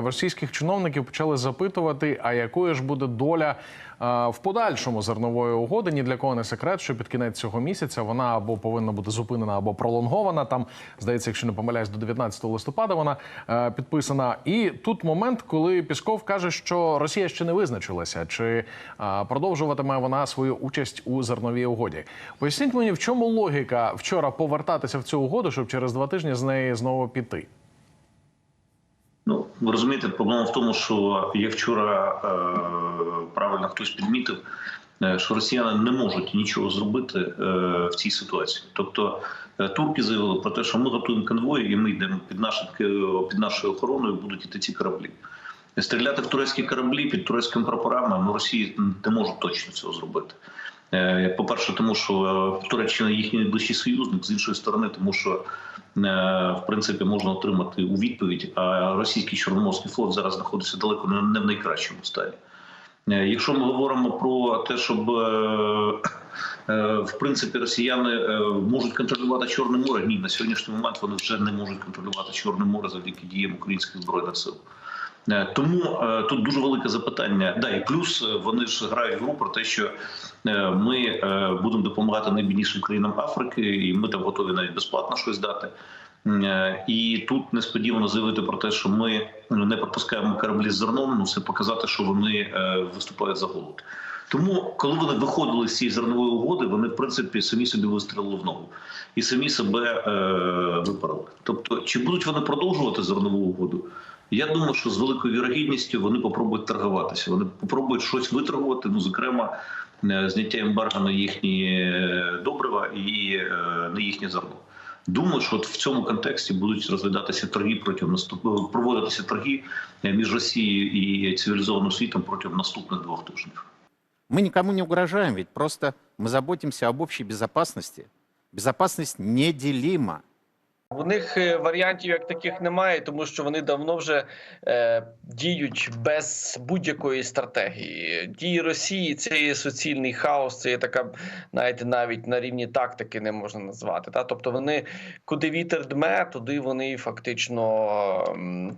Російських чиновників почали запитувати, а якою ж буде доля е, в подальшому зернової угоди. Ні для кого не секрет, що під кінець цього місяця вона або повинна бути зупинена, або пролонгована. Там здається, якщо не помиляюсь, до 19 листопада вона е, підписана. І тут момент, коли Пісков каже, що Росія ще не визначилася, чи е, продовжуватиме вона свою участь у зерновій угоді. Поясніть мені, в чому логіка вчора повертатися в цю угоду, щоб через два тижні з неї знову піти. Ви розумієте, проблема в тому, що як вчора е, правильно хтось підмітив, е, що росіяни не можуть нічого зробити е, в цій ситуації. Тобто турки заявили про те, що ми готуємо конвої, і ми йдемо під нашим під нашою охороною, будуть іти ці кораблі. Стріляти в турецькі кораблі під турецькими прапорами ну, Росії не можуть точно цього зробити. Е, По-перше, тому що е, Туреччина їхній найближчий союзник, з іншої сторони, тому що е, в принципі можна отримати у відповідь. А російський чорноморський флот зараз знаходиться далеко не в найкращому стані. Якщо ми говоримо про те, щоб в принципі росіяни можуть контролювати Чорне море, ні, на сьогоднішній момент вони вже не можуть контролювати Чорне море завдяки діям українських збройних сил. Е, Тому е, тут дуже велике запитання. Да, і плюс е, вони ж грають гру про те, що ми будемо допомагати найбіднішим країнам Африки, і ми там готові навіть безплатно щось дати. І тут несподівано заявити про те, що ми ну, не пропускаємо кораблі з зерном, ну це показати, що вони виступають за голод. Тому, коли вони виходили з цієї зернової угоди, вони в принципі самі собі вистрілили в ногу і самі себе е, випарили. Тобто, чи будуть вони продовжувати зернову угоду? Я думаю, що з великою вірогідністю вони попробують торгуватися. Вони попробують щось виторгувати, ну зокрема, е, зняття ембарго на їхні е, добрива і е, на їхнє зерно. Думаю, що от в цьому контексті будуть розглядатися торги протягом наступ... проводитися торги між Росією і цивілізованим світом протягом наступних двох тижнів. Мы никому не угрожаем, ведь просто мы заботимся об общей безопасности. Безопасность неделима. У них е, варіантів як таких немає, тому що вони давно вже е, діють без будь-якої стратегії. Дії Росії це є суцільний хаос, це є така, знаєте, навіть на рівні тактики не можна назвати. Та? Тобто вони куди вітер дме, туди вони фактично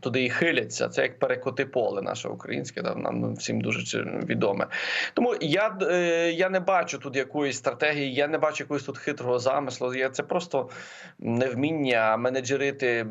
туди і хиляться. Це як перекоти поле наше українське, да? нам всім дуже відоме. Тому я, е, я не бачу тут якоїсь стратегії, я не бачу якогось тут хитрого замислу. Я, це просто невміння менеджерити,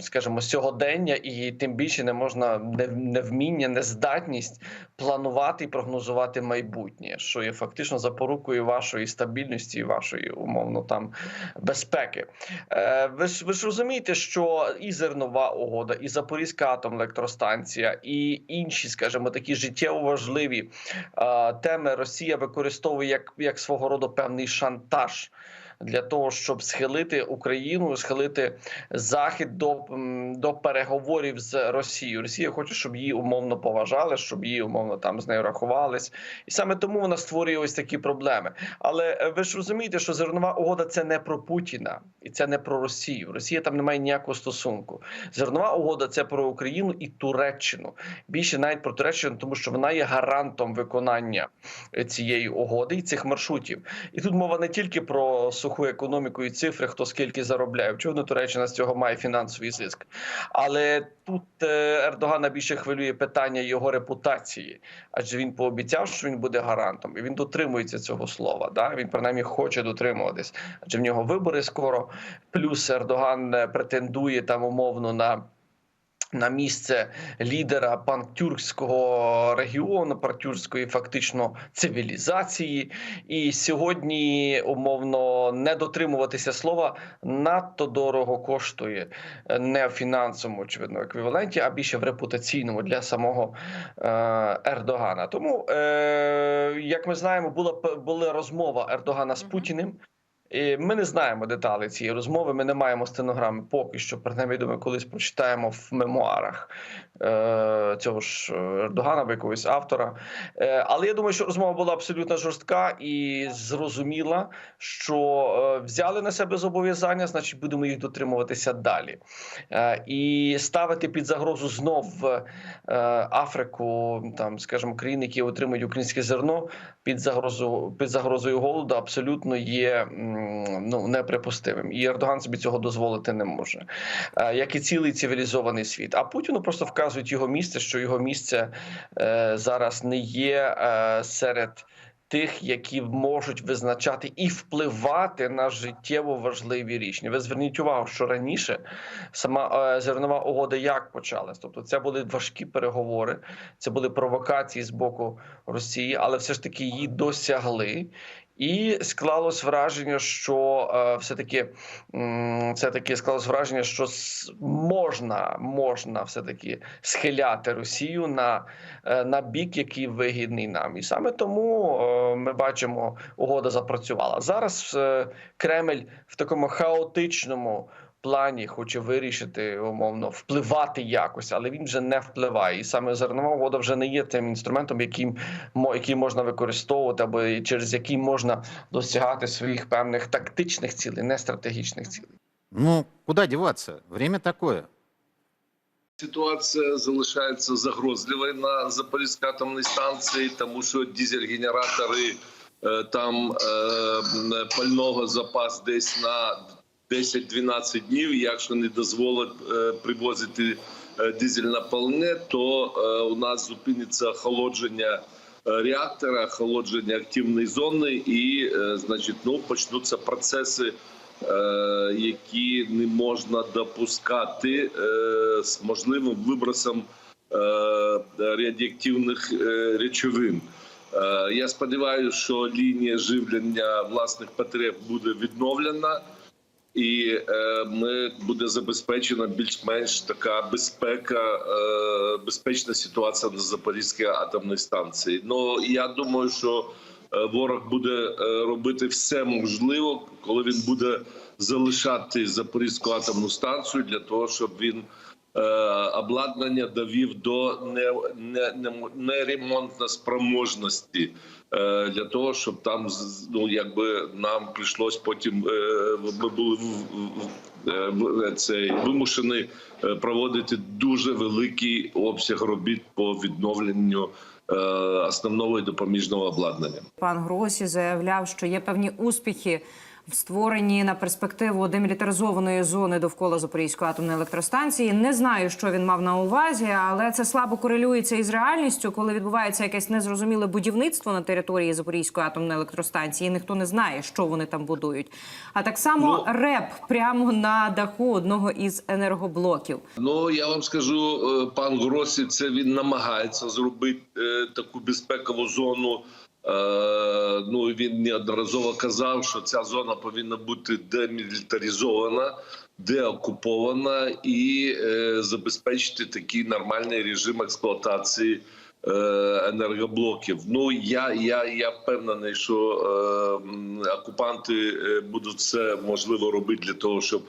скажімо, сьогодення, і тим більше не можна невміння, нездатність планувати і прогнозувати майбутнє, що є фактично запорукою вашої стабільності і вашої умовно там безпеки. Е, ви ж ви ж розумієте, що і зернова угода, і Запорізька атомна електростанція, і інші, скажімо, такі життєво важливі е, теми Росія використовує як, як свого роду певний шантаж для того, щоб схилити Україну, схилити Захід до, до переговорів з Росією. Росія хоче, щоб її умовно поважали, щоб її умовно там з нею рахувались, і саме тому вона створює ось такі проблеми. Але е, ви ж розумієте, що зернова угода це не про Путіна і це не про Росію. Росія там не має ніякого стосунку. Зернова угода це про Україну і Туреччину. Більше навіть про Туреччину, тому що вона є гарантом виконання е, цієї угоди і цих маршрутів. І тут мова не тільки про суху економіку і цифри, хто скільки заробляє. Очевидно, Туреччина з цього має фінансовий зиск. Але тут е, Ердогана більше хвилює питання його репутації, адже він пообіцяв, що він буде гарантом, і він дотримується цього слова. Да? Він принаймні хоче дотримуватись, адже в нього вибори скоро. Плюс Ердоган е, претендує там умовно на. На місце лідера пантюркського регіону, пантюркської фактично цивілізації, і сьогодні умовно не дотримуватися слова надто дорого коштує е, не в фінансовому очевидно еквіваленті, а більше в репутаційному для самого е, Ердогана. Тому, е, як ми знаємо, була була розмова Ердогана з Путіним. І Ми не знаємо деталі цієї розмови. Ми не маємо стенограми поки що. Принаймні, думаю, колись прочитаємо в мемуарах цього ж Ердогана або якогось автора. Е, але я думаю, що розмова була абсолютно жорстка і зрозуміла, що е, взяли на себе зобов'язання, значить будемо їх дотримуватися далі. Е, і ставити під загрозу знов е, Африку, там, скажімо, країни, які отримують українське зерно під загрозу під загрозою голоду, абсолютно є. ну неприпустимим. І Ердоган собі цього дозволити не може, Е, як і цілий цивілізований світ. А Путіну просто вказують його місце, що його місце е, зараз не є е, серед. Тих, які можуть визначати і впливати на життєво важливі рішення. Ви зверніть увагу, що раніше сама е, зернова угода як почалась. Тобто, це були важкі переговори, це були провокації з боку Росії, але все ж таки її досягли. І склалось враження, що е, все таки все таки склалось враження, що с- можна, можна все таки схиляти Росію на, е, на бік, який вигідний нам, і саме тому е, ми бачимо, угода запрацювала зараз. е, Кремль в такому хаотичному плані хоче вирішити умовно впливати якось, але він вже не впливає. І саме зернова угода вже не є тим інструментом, яким який можна використовувати, або через який можна досягати своїх певних тактичних цілей, не стратегічних цілей. Ну, куда деваться? Время такое. Ситуація залишається загрозливою на Запорізькій атомній станції, тому що дизель-генератори е, там е, пального запас десь на 10-12 днів. Якщо не дозволять е, привозити е, дизельне пальне, то е, у нас зупиниться охолодження реактора, охолодження активної зони, і значить, ну почнуться процеси які не можна допускати з можливим вибросом радіоактивних речовин. Я сподіваюся, що лінія живлення власних потреб буде відновлена, і е, ми буде забезпечена більш-менш така безпека, е, безпечна ситуація на Запорізькій атомній станції. Ну я думаю, що е, ворог буде робити все можливе, коли він буде залишати Запорізьку атомну станцію для того, щоб він обладнання довів до не, не, не, неремонтної спроможності. е, Для того щоб там ну якби нам прийшлось потім е, ми були в, е, цей вимушені е, проводити дуже великий обсяг робіт по відновленню е, основного і допоміжного обладнання. Пан Гросі заявляв, що є певні успіхи в створенні на перспективу демілітаризованої зони довкола Запорізької атомної електростанції. Не знаю, що він мав на увазі, але це слабо корелюється із реальністю, коли відбувається якесь незрозуміле будівництво на території Запорізької атомної електростанції. і Ніхто не знає, що вони там будують. А так само реп прямо на даху одного із енергоблоків. Ну я вам скажу, е, пан Гросі, це він намагається зробити е, таку безпекову зону. Е, Ну він неодноразово казав, що ця зона повинна бути демілітаризована, деокупована і е, забезпечити такий нормальний режим експлуатації е, енергоблоків. Ну я, я, я впевнений, що окупанти будуть все можливо робити для того, щоб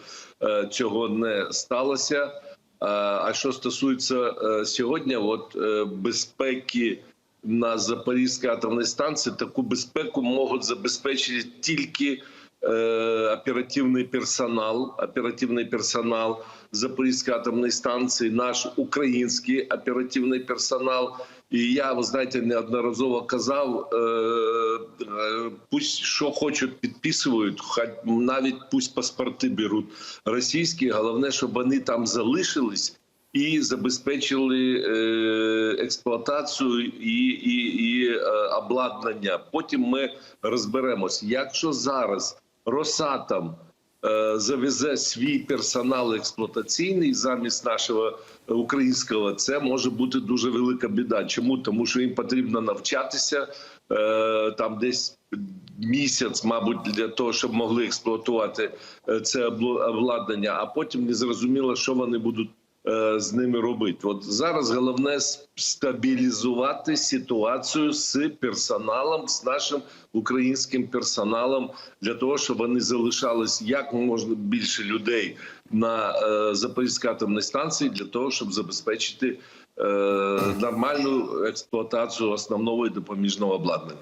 цього не сталося. А що стосується сьогодні, от безпеки на Запорізькій атомній станції, таку безпеку можуть забезпечити тільки е, оперативний персонал, оперативний персонал Запорізької атомної станції, наш український оперативний персонал. І я, ви знаєте, неодноразово казав, е, е, пусть що хочуть підписують, хай навіть пусть паспорти беруть російські. Головне, щоб вони там залишились і забезпечили е, експлуатацію і, і, і е, обладнання. Потім ми розберемось, якщо зараз Росатом е, завезе свій персонал експлуатаційний замість нашого українського, це може бути дуже велика біда. Чому? Тому що їм потрібно навчатися там десь місяць, мабуть, для того, щоб могли експлуатувати це обладнання, а потім не зрозуміло, що вони будуть з ними робити. От зараз головне стабілізувати ситуацію з персоналом, з нашим українським персоналом, для того, щоб вони залишались як можна більше людей на е, Запорізькій атомній станції, для того, щоб забезпечити е, нормальну експлуатацію основного і допоміжного обладнання.